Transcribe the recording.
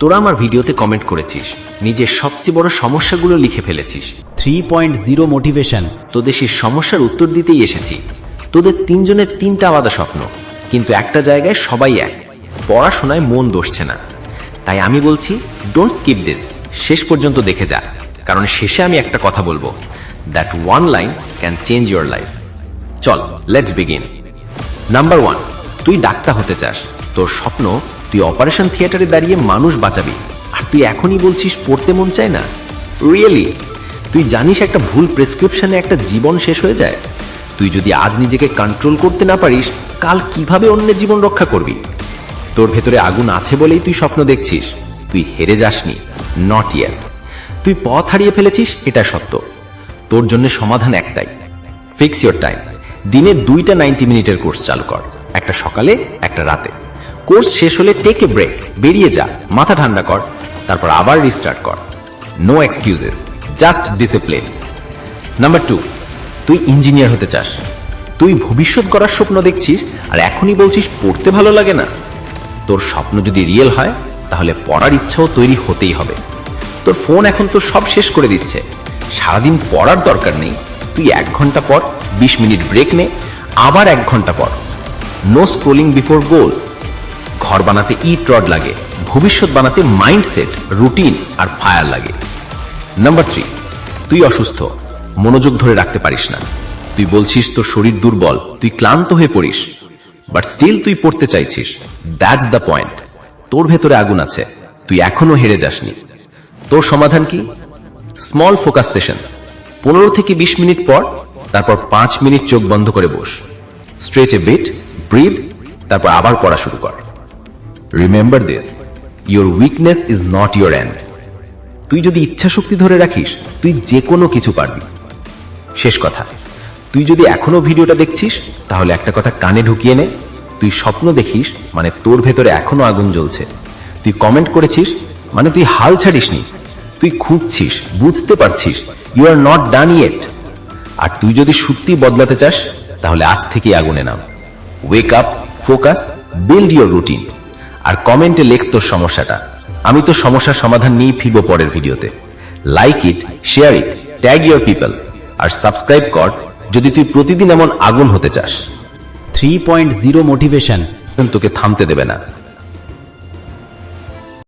তোরা আমার ভিডিওতে কমেন্ট করেছিস। নিজের সবচেয়ে বড় সমস্যাগুলো লিখে ফেলেছিস। থ্রি পয়েন্ট জিরো মোটিভেশন তোদের সেই সমস্যার উত্তর দিতেই এসেছি। তোদের তিনজনের তিনটা আলাদা স্বপ্ন কিন্তু একটা জায়গায় সবাই এক। পড়াশোনায় মন দোষছে না। তাই আমি বলছি ডোন্ট স্কিপ দিস শেষ পর্যন্ত দেখে যা। কারণ শেষে আমি একটা কথা বলব। That one line can change your life চল লেটস বিগিন নাম্বার ওয়ান তুই ডাক্তার হতে চাস। তোর স্বপ্ন তুই অপারেশন থিয়েটারে দাঁড়িয়ে মানুষ বাঁচাবি। আর তুই এখনই বলছিস পড়তে মন চায় না? রিয়েলি তুই জানিস একটা ভুল প্রেসক্রিপশনে একটা জীবন শেষ হয়ে যায়? তুই যদি আজ নিজেকে কন্ট্রোল করতে না পারিস, কাল কীভাবে অন্যের জীবন রক্ষা করবি? তোর ভেতরে আগুন আছে বলেই তুই স্বপ্ন দেখছিস। তুই হেরে যাসনি নট ইয়েট তুই পথ হারিয়ে ফেলেছিস, এটা সত্য। তোর জন্য সমাধান একটাই। ফিক্স ইওর টাইম দিনে দুইটা নাইনটি মিনিটের কোর্স চালু কর। একটা সকালে, একটা রাতে। কোর্স শেষ হলে টেক এ ব্রেক বেরিয়ে যা, মাথা ঠান্ডা কর, তারপর আবার রিস্টার্ট কর। No excuses just discipline number two তুই ইঞ্জিনিয়ার হতে চাস। তুই ভবিষ্যৎ গড়ার স্বপ্ন দেখছিস, আর এখনই বলছিস পড়তে ভালো লাগে না। তোর স্বপ্ন যদি রিয়েল হয়, তাহলে পড়ার ইচ্ছাও তৈরি হতেই হবে। তোর ফোন এখন তো সব শেষ করে দিচ্ছে। সারাদিন পড়ার দরকার নেই। তুই এক ঘণ্টা পর বিশ মিনিট ব্রেক নে, আবার এক ঘণ্টা পর নো স্ক্রোলিং বিফোর গোল ঘর বানাতে ইট রড লাগে, ভবিষ্যৎ বানাতে মাইন্ডসেট রুটিন আর ফায়ার লাগে। নাম্বার থ্রি তুই অসুস্থ, মনোযোগ ধরে রাখতে পারিস না। তুই বলছিস তোর শরীর দুর্বল, তুই ক্লান্ত হয়ে পড়িস বাট স্টিল তুই পড়তে চাইছিস। দ্যাটস দ্য পয়েন্ট তোর ভেতরে আগুন আছে, তুই এখনও হেরে যাসনি। তোর সমাধান কি? স্মল ফোকাস সেশন পনেরো থেকে বিশ মিনিট পর, তারপর পাঁচ মিনিট চোখ বন্ধ করে বস। স্ট্রেচ এ বিট ব্রিদ তারপর আবার পড়া শুরু কর। Remember this your weakness is not your end তুই যদি ইচ্ছা শক্তি ধরে রাখিস, তুই যে কোনো কিছু পারবি। শেষ কথা। তুই যদি এখনও ভিডিওটা দেখছিস, তাহলে একটা কথা কানে ঢুকিয়ে নে। তুই স্বপ্ন দেখিস মানে তোর ভেতরে এখনও আগুন জ্বলছে। তুই কমেন্ট করেছিস মানে তুই হাল ছাড়িসনি। তুই খুঁজছিস, বুঝতে পারছিস you are not done yet আর তুই যদি সত্যি বদলাতে চাস, তাহলে আজ থেকেই আগুনে নাম। Wake up focus build your routine আর কমেন্টে লেখ তোর সমস্যাটা। আমি তো সমস্যার সমাধান নিয়ে ফিরবো পরের ভিডিওতে। Like it share it tag your people R subscribe কর যদি তুই প্রতিদিন এমন আগুন হতে চাস। থ্রি পয়েন্ট জিরো মোটিভেশন তোকে থামতে দেবে না।